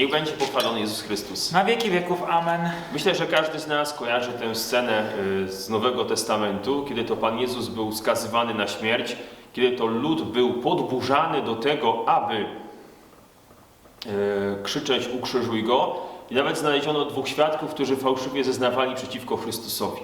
Niech będzie pochwalony Jezus Chrystus. Na wieki wieków. Amen. Myślę, że każdy z nas kojarzy tę scenę y, z Nowego Testamentu, kiedy to Pan Jezus był skazywany na śmierć, kiedy to lud był podburzany do tego, aby y, krzyczeć ukrzyżuj go i nawet znaleziono dwóch świadków, którzy fałszywie zeznawali przeciwko Chrystusowi.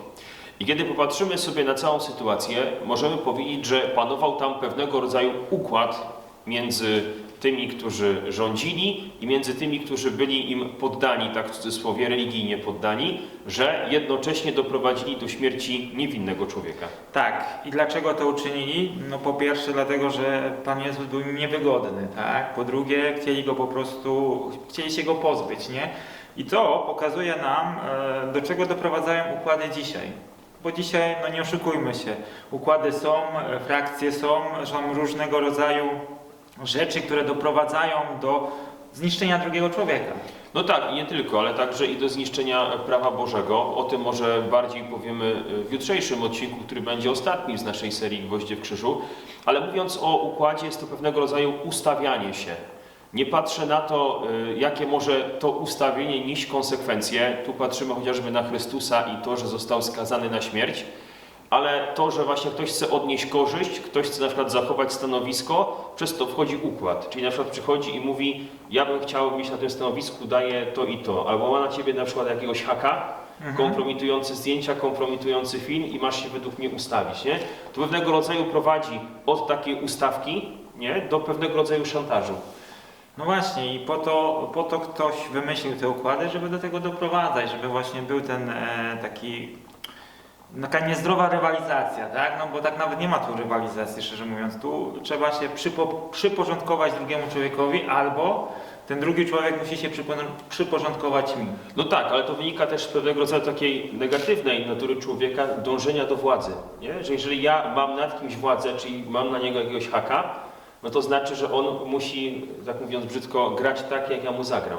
I kiedy popatrzymy sobie na całą sytuację, możemy powiedzieć, że panował tam pewnego rodzaju układ między tymi, którzy rządzili i między tymi, którzy byli im poddani, tak w cudzysłowie, religijnie poddani, że jednocześnie doprowadzili do śmierci niewinnego człowieka. Tak. I dlaczego to uczynili? No po pierwsze dlatego, że Pan Jezus był im niewygodny, tak? Po drugie chcieli go po prostu, chcieli się go pozbyć, nie? I to pokazuje nam, e, do czego doprowadzają układy dzisiaj. Bo dzisiaj, no nie oszukujmy się, układy są, e, frakcje są, są różnego rodzaju rzeczy, które doprowadzają do zniszczenia drugiego człowieka. No tak, i nie tylko, ale także i do zniszczenia prawa Bożego. O tym może bardziej powiemy w jutrzejszym odcinku, który będzie ostatnim z naszej serii Gwoździe w Krzyżu. Ale mówiąc o układzie, jest to pewnego rodzaju ustawianie się. Nie patrzę na to, y, jakie może to ustawienie nieść konsekwencje. Tu patrzymy chociażby na Chrystusa i to, że został skazany na śmierć. Ale to, że właśnie ktoś chce odnieść korzyść, ktoś chce na przykład zachować stanowisko, przez to wchodzi układ. Czyli na przykład przychodzi i mówi, ja bym chciał mieć na tym stanowisku, daję to i to. Albo ma na ciebie na przykład jakiegoś haka, kompromitujące zdjęcia, kompromitujący film i masz się według mnie ustawić, nie? To pewnego rodzaju prowadzi od takiej ustawki, nie? Do pewnego rodzaju szantażu. No właśnie i po to, po to ktoś wymyślił te układy, żeby do tego doprowadzać, żeby właśnie był ten e, taki taka niezdrowa rywalizacja, tak? No bo tak nawet nie ma tu rywalizacji, szczerze mówiąc. Tu trzeba się przypo, przyporządkować drugiemu człowiekowi albo ten drugi człowiek musi się przypo, przyporządkować mi. No tak, ale to wynika też z pewnego rodzaju takiej negatywnej natury człowieka, dążenia do władzy. Nie? Że jeżeli ja mam nad kimś władzę, czyli mam na niego jakiegoś haka, no to znaczy, że on musi, tak mówiąc brzydko, grać tak, jak ja mu zagram.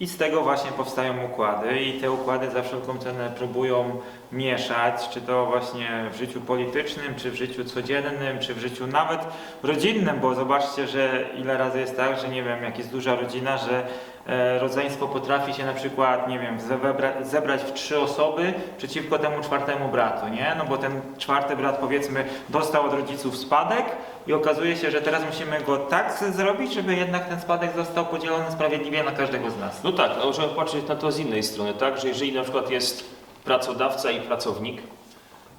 I z tego właśnie powstają układy i te układy za wszelką cenę próbują mieszać, czy to właśnie w życiu politycznym, czy w życiu codziennym, czy w życiu nawet rodzinnym, bo zobaczcie, że ile razy jest tak, że nie wiem, jak jest duża rodzina, że e, rodzeństwo potrafi się na przykład, nie wiem, zebra, zebrać w trzy osoby przeciwko temu czwartemu bratu, nie? No bo ten czwarty brat powiedzmy dostał od rodziców spadek i okazuje się, że teraz musimy go tak zrobić, żeby jednak ten spadek został podzielony sprawiedliwie na każdego z nas. No tak, możemy patrzeć na to z innej strony, tak? Że jeżeli na przykład jest pracodawca i pracownik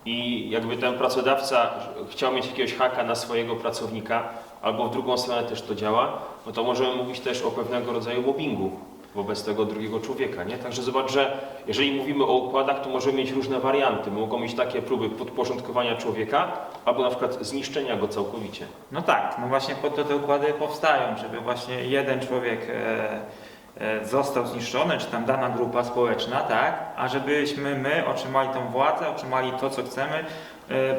i jakby ten pracodawca chciał mieć jakiegoś haka na swojego pracownika, albo w drugą stronę też to działa, no to możemy mówić też o pewnego rodzaju mobbingu wobec tego drugiego człowieka, nie? Także zobacz, że jeżeli mówimy o układach, to możemy mieć różne warianty. Mogą mieć takie próby podporządkowania człowieka, albo na przykład zniszczenia go całkowicie. No tak, no właśnie po to te układy powstają, żeby właśnie jeden człowiek e, został zniszczony, czy tam dana grupa społeczna, tak, a żebyśmy my otrzymali tą władzę, otrzymali to, co chcemy, e,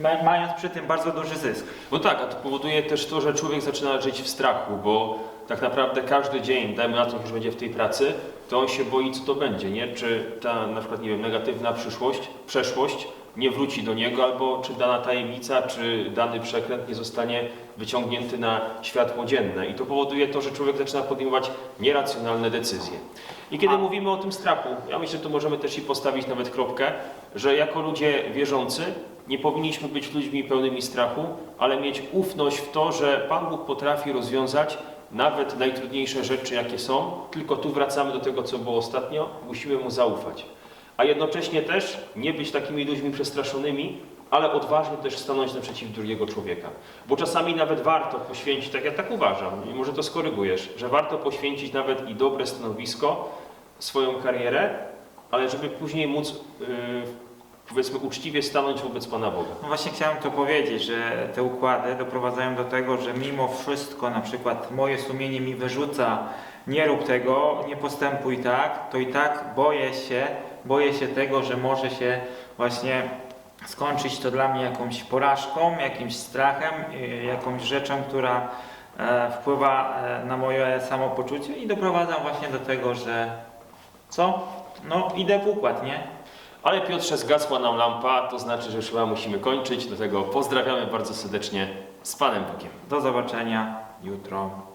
ma- mając przy tym bardzo duży zysk. No tak, a to powoduje też to, że człowiek zaczyna żyć w strachu, bo tak naprawdę każdy dzień, dajmy na to, że będzie w tej pracy, to on się boi, co to będzie, nie? Czy ta na przykład, nie wiem, negatywna przyszłość, przeszłość nie wróci do niego, albo czy dana tajemnica, czy dany przekręt nie zostanie wyciągnięty na światło dzienne. I to powoduje to, że człowiek zaczyna podejmować nieracjonalne decyzje. I kiedy mówimy o tym strachu, ja myślę, że tu możemy też i postawić nawet kropkę, że jako ludzie wierzący nie powinniśmy być ludźmi pełnymi strachu, ale mieć ufność w to, że Pan Bóg potrafi rozwiązać nawet najtrudniejsze rzeczy, jakie są, tylko tu wracamy do tego, co było ostatnio, musimy Mu zaufać. A jednocześnie też nie być takimi ludźmi przestraszonymi, ale odważnie też stanąć naprzeciw drugiego człowieka. Bo czasami nawet warto poświęcić, tak ja tak uważam, i może to skorygujesz, że warto poświęcić nawet i dobre stanowisko, swoją karierę, ale żeby później móc, yy, powiedzmy, uczciwie stanąć wobec Pana Boga. No właśnie chciałem to powiedzieć, że te układy doprowadzają do tego, że mimo wszystko, na przykład moje sumienie mi wyrzuca, nie rób tego, nie postępuj tak, to i tak boję się, boję się tego, że może się właśnie skończyć to dla mnie jakąś porażką, jakimś strachem, y, jakąś rzeczą, która e, wpływa e, na moje samopoczucie i doprowadzam właśnie do tego, że co? No idę w układ, nie? Ale Piotrze, zgasła nam lampa, to znaczy, że już chyba musimy kończyć, dlatego pozdrawiamy bardzo serdecznie z Panem Bogiem. Do zobaczenia jutro.